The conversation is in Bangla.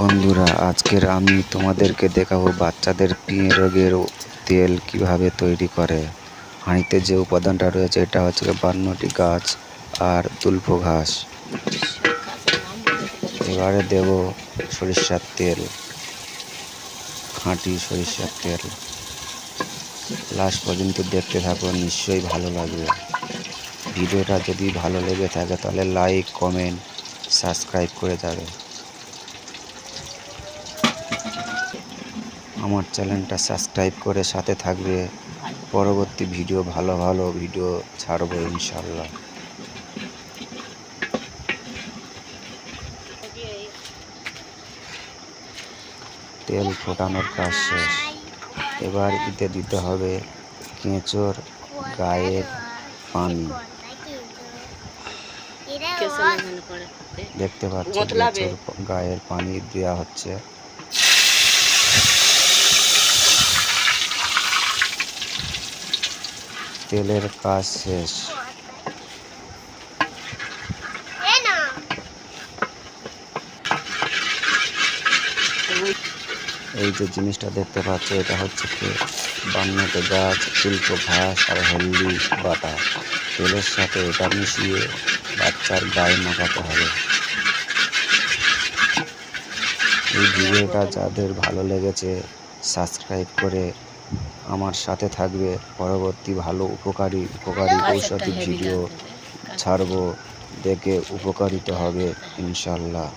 বন্ধুরা, আজকের আমি তোমাদেরকে দেখাবো বাচ্চাদের রোগের তেল কীভাবে তৈরি করে। হাঁড়িতে যে উপাদানটা রয়েছে, এটা হচ্ছে বান্নটি গাছ আর তুলফো ঘাস। এবারে দেব সরিষার তেল, খাঁটি সরিষার তেল। লাস্ট পর্যন্ত দেখতে থাকো, নিশ্চয়ই ভালো লাগবে। ভিডিওটা যদি ভালো লেগে থাকে, তাহলে লাইক, কমেন্ট, সাবস্ক্রাইব করে যাবে। আমার চ্যানেলটা সাবস্ক্রাইব করে সাথে থাকবে। পরবর্তী ভিডিও ভালো ভালো ভিডিও ছাড়ব ইনশাল্লাহ তেল ফোটানোর কাজ শেষ। এবার এতে দিতে হবে কেঁচোর গায়ের পানি। দেখতে পাচ্ছি গায়ের পানি দেওয়া হচ্ছে। তেলের কাজ শেষ। এই যে জিনিসটা দেখতে পাচ্ছ, এটা হচ্ছে কি? বান্নাতে গাছ, শিল্প ঘাস আর হলদি বাটা। তেলের সাথে এটা মিশিয়ে বাচ্চার গায়ে মাখাতে হবে। এই ভিডিওটা যাদের ভালো লেগেছে, সাবস্ক্রাইব করে আমার সাথে থাকবে পরবর্তী ভালো উপকারী উপকারী ঔষধি ভিডিও ছাড়বো দেখে উপকারিত হবে ইনশাল্লাহ।